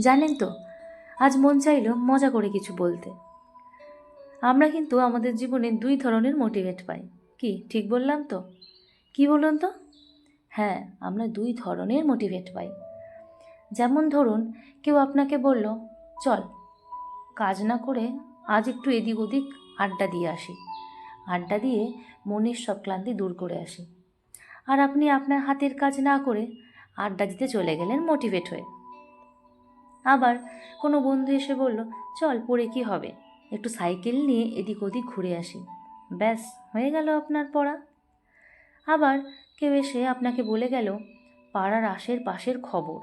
জানেন তো, আজ মন চাইলো মজা করে কিছু বলতে। আমরা কিন্তু আমাদের জীবনে দুই ধরনের মোটিভেট পাই। কি, ঠিক বললাম তো? কি বলুন তো? হ্যাঁ আমরা দুই ধরনের মোটিভেট পাই। যেমন ধরুন, কেউ আপনাকে বলল, চল, কাজ না করে আজ একটু এদিক ওদিক আড্ডা দিয়ে আসি। আড্ডা দিয়ে মনের সব ক্লান্তি দূর করে আসি। আর আপনি আপনার হাতের কাজ না করে আড্ডা দিতে চলে গেলেন মোটিভেট হয়ে। আবার কোনো বন্ধু এসে বলল, চল পড়ে কি হবে? একটু সাইকেল নিয়ে এদিক ওদিক ঘুরে আসি। ব্যাস, হয়ে গেল আপনার পড়া। আবার কেউ এসে আপনাকে বলে গেল, পাড়ার আশের পাশের খবর।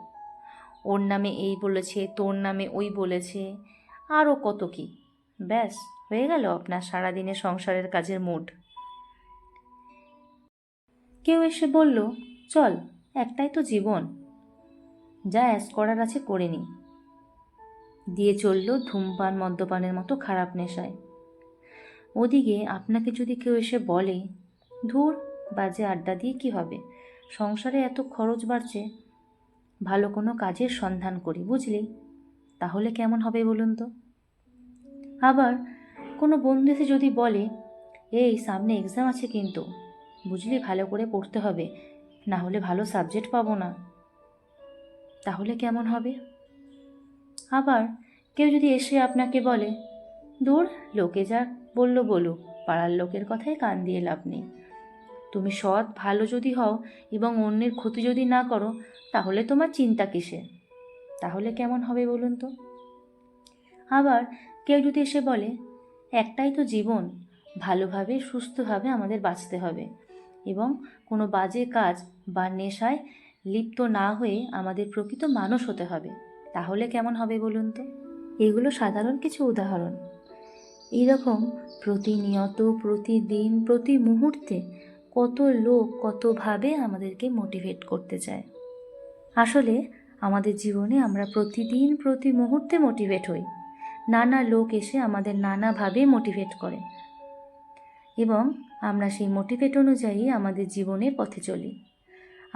ওর নামে এই বলেছে, তোর নামে ওই বলেছে আরও কত কি? ব্যাস, হয়ে গেল আপনার সারাদিনে সংসারের কাজের মুড। কেউ এসে বলল, চল, একটাই তো জীবন। যা অ্যাস করার আছে করে নি। দিয়ে চলল ধূমপান মদ্যপানের মতো খারাপ নেশায়। ওদিকে আপনাকে যদি কেউ এসে বলে, ধুর, বাজে আড্ডা দিয়ে কি হবে? সংসারে এত খরচ বাড়ছে, ভালো কোনো কাজের সন্ধান করি, বুঝলি? তাহলে কেমন হবে বলুন তো? আবার কোনো বন্ধু এসে যদি বলে, এই, সামনে এক্সাম আছে কিন্তু, বুঝলি, ভালো করে পড়তে হবে, না হলে ভালো সাবজেক্ট পাবো না। তাহলে কেমন হবে? আবার কেউ যদি এসে আপনাকে বলে, দূর, লোকে যা বলল বলুক পাড়ার লোকের কথায় কান দিয়ে লাভ নেই। তুমি সৎ, ভালো যদি হও এবং অন্যের ক্ষতি যদি না করো, তাহলে তোমার চিন্তা কিসে তাহলে কেমন হবে বলুন তো? আবার কেউ যদি এসে বলে, একটাই তো জীবন, ভালোভাবে, সুস্থভাবে আমাদের বাঁচতে হবে এবং কোনো বাজে কাজ বা নেশায় লিপ্ত না হয়ে আমাদের প্রকৃত মানুষ হতে হবে। তাহলে কেমন হবে বলুন তো? এগুলো সাধারণ কিছু উদাহরণ। এইরকম প্রতিনিয়ত, প্রতিদিন, প্রতি মুহূর্তে কত লোক কতভাবে আমাদেরকে মোটিভেট করতে চায়। আসলে আমাদের জীবনে আমরা প্রতিদিন, প্রতি মুহূর্তে মোটিভেট হই। নানা লোক এসে আমাদের নানাভাবে মোটিভেট করে। এবং আমরা সেই মোটিভেট অনুযায়ী আমাদের জীবনের পথে চলি।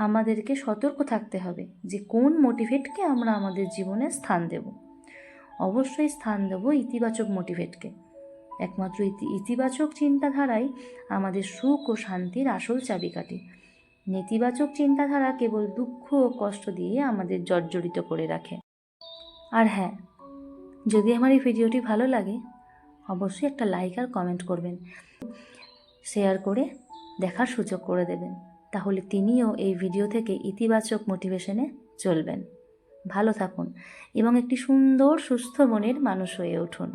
আমাদেরকে সতর্ক থাকতে হবে যে কোন মোটিভেটকে আমরা আমাদের জীবনে স্থান দেব। অবশ্যই স্থান দেব ইতিবাচক মোটিভেটকে একমাত্র ইতি, ইতিবাচক চিন্তাধারাই আমাদের সুখ ও শান্তির আসল চাবিকাঠি। নেতিবাচক চিন্তাধারা কেবল দুঃখ ও কষ্ট দিয়ে আমাদের জর্জরিত করে রাখে। আর হ্যাঁ যদি আমার এই ভিডিওটি ভালো লাগে, অবশ্যই একটা লাইক আর কমেন্ট করবেন। শেয়ার করে দেখার সুযোগ করে দেবেন। তাহলে তিনিও এই ভিডিও থেকে ইতিবাচক মোটিভেশনে চলবেন। ভালো থাকুন এবং একটি সুন্দর, সুস্থ মনের মানুষ হয়ে উঠুন।